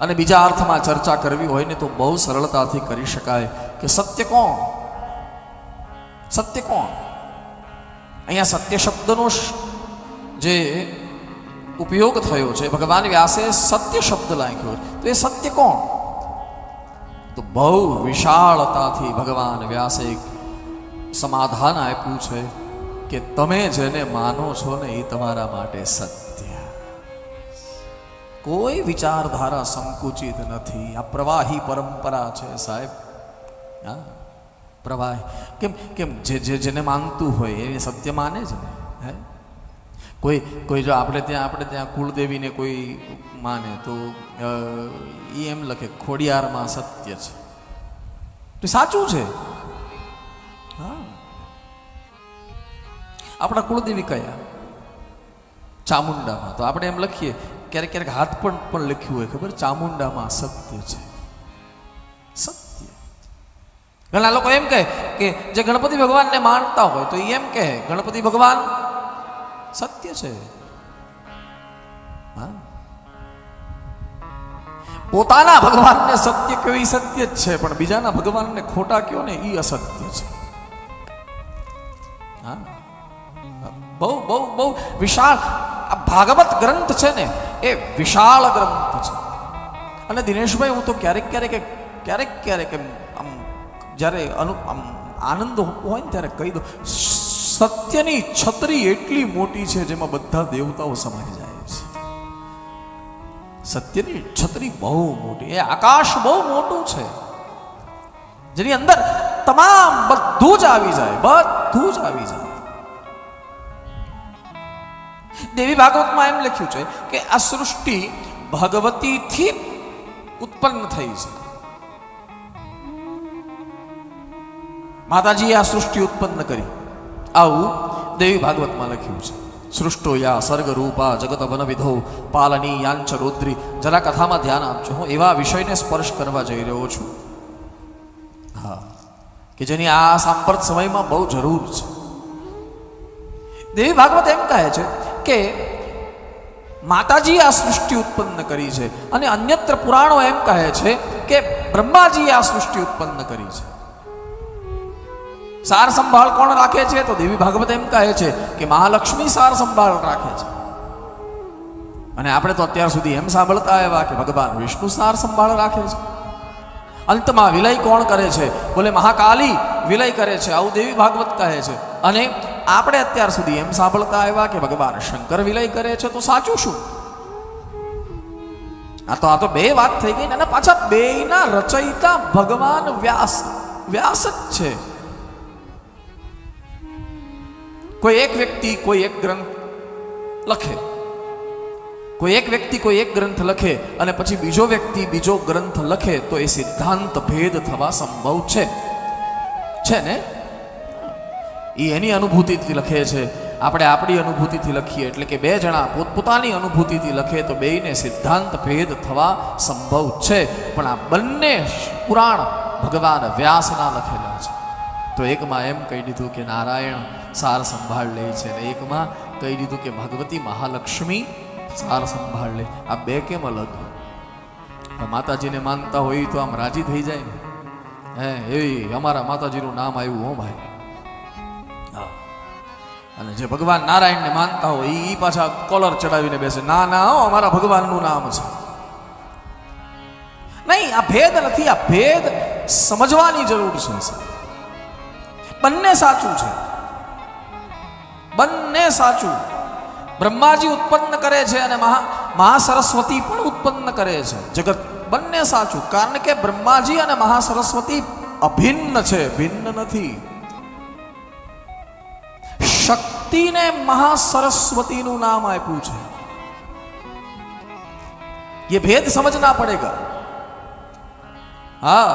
અને બીજા અર્થમાં ચર્ચા કરવી હોય ને તો બહુ સરળતાથી કરી શકાય કે સત્ય કોણ? સત્ય કોણ? અહીંયા સત્ય શબ્દનો જે ઉપયોગ થયો છે, ભગવાન વ્યાસે સત્ય શબ્દ લાખ્યો તો એ સત્ય કોણ? તો બહુ વિશાળતાથી ભગવાન વ્યાસે સમાધાન આપ્યું છે કે તમે જેને માનો છો ને એ તમારા માટે સત્ય. કોઈ વિચારધારા સંકુચિત નથી. આ પ્રવાહી પરંપરા છે સાહેબ. હા? પ્રવાહી. કેમ કેમ? જે જે, જેને માનતું હોય, એને સત્ય માને જ ને? હે? કોઈ કોઈ જો આપણે ત્યાં આપણે ત્યાં કુળદેવીને કોઈ માને તો એ એમ લખે, ખોડિયારમાં સત્ય છે. તો સાચું છે? હા. આપણા કુળદેવી કયા? ચામુંડામાં. તો આપણે એમ લખીએ ક્યારેક ક્યારેક હાથ પણ પણ લખ્યું હોય, ખબર? ચામુંડામાં સત્ય છે. સત્ય. ઘણા લોકો એમ કહે કે જે ગણપતિ ભગવાનને માનતા હોય, તો એમ કહે, ગણપતિ ભગવાન, સત્ય છે. પોતાના ભગવાનને સત્ય કયો એ સત્ય જ છે, પણ બીજાના ભગવાનને ખોટા કયો ને એ અસત્ય છે. બહુ બહુ બહુ વિશાળ ભાગવત ગ્રંથ છે ને, એ વિશાળ ગ્રંથ છે. અને દિનેશભાઈ, હું તો ક્યારેક ક્યારેક ક્યારેક ક્યારેક આમ, જ્યારે અનુ, આમ, આનંદ હોય ને ત્યારે કહી દો સત્યની છત્રી એટલી મોટી છે જેમાં બધા દેવતાઓ સમાઈ જાય છે. સત્યની છત્રી બહુ મોટી, એ આકાશ બહુ મોટું છે. જેની અંદર તમામ બધું જ આવી જાય, બધું જ આવી જાય. દેવી ભાગવતમાં એમ લખ્યું છે કે આ સૃષ્ટિ ભગવતીથી ઉત્પન્ન થઈ છે. માતાજીએ આ સૃષ્ટિ ઉત્પન્ન કરી. આવું દેવી ભાગવતમાં લખ્યું છે. સૃષ્ટો યા સર્ગ રૂપા જગત વનવિધો પાલની યાંચ રોદ્રી. જરા કથામાં ધ્યાન આપજો. હું એવા વિષયને સ્પર્શ કરવા જઈ રહ્યો છું. હા. કે જેની આ સાંપ્રત સમયમાં બહુ જરૂર છે. દેવી ભાગવત એમ કહે છે કે માતાજીએ આ સૃષ્ટિ ઉત્પન્ન કરી છે. અને અન્યત્ર પુરાણો એમ કહે છે કે બ્રહ્માજીએ આ સૃષ્ટિ ઉત્પન્ન કરી છે. સાર સંભાળ કોણ રાખે છે? તો દેવી ભાગવત એમ કહે છે કે મહાલક્ષ્મી સાર સંભાળ રાખે છે. અને આપણે તો અત્યાર સુધી એમ સાંભળતા આવ્યા કે ભગવાન વિષ્ણુ સાર સંભાળ રાખે છે. અંતમાં વિલય કોણ કરે છે? બોલે મહાકાલી વિલય કરે છે. આવું દેવી ભાગવત કહે છે. અને આપણે અત્યાર સુધી એમ સાંભળતા આવ્યા કે ભગવાન શંકર વિલય કરે છે તો સાચું શું? આ તો આ તો બે વાત થઈ ગઈ અને પાછા બેયના રચયિતા ભગવાન વ્યાસ વ્યાસ જ છે. કોઈ એક વ્યક્તિ કોઈ એક ગ્રંથ લખે. કોઈ એક વ્યક્તિ કોઈ એક ગ્રંથ લખે અને પછી બીજો વ્યક્તિ બીજો ગ્રંથ લખે તો એ સિદ્ધાંત ભેદ થવા સંભવ છે. છે ને? એ એની અનુભૂતિથી લખે છે. આપણે આપણી અનુભૂતિથી લખીએ એટલે કે બે જણા પોતપોતાની અનુભૂતિથી લખે તો બેયને સિદ્ધાંત ભેદ થવા સંભવ છે. પણ આ બંને પુરાણ ભગવાન વ્યાસના લખેલા છે. તો એકમાં એમ કહી દીધું કે નારાયણ સાર સંભાળ લે છે અને એકમાં કહી દીધું કે ભગવતી મહાલક્ષ્મી સાર સંભાળ લે. આ બે કેમ અલગ? માતાજીને માનતા હોય તો આમ રાજી થઈ જાય ને. હે એવી અમારા માતાજીનું નામ આવ્યું હો ભાઈ. અને જે ભગવાન નારાયણને માનતા હોય એ પાછા કોલર ચડાવીને બેસે. ના ના અમારા ભગવાનનું નામ છે. નહીં, આ ભેદ નથી, આ ભેદ સમજવાની જરૂર છે બંને સાચું છે. બંને સાચું. બ્રહ્માજી ઉત્પન્ન કરે છે અને મહા, મહાસરસ્વતી પણ ઉત્પન્ન કરે છે. જગત બંને સાચું. કારણ કે બ્રહ્માજી અને મહાસરસ્વતી અભિન્ન છે, ભિન્ન નથી. શક્તિને મહાસરસ્વતીનું નામ આપ્યું છે ये भेद समझना पड़ेगा हाँ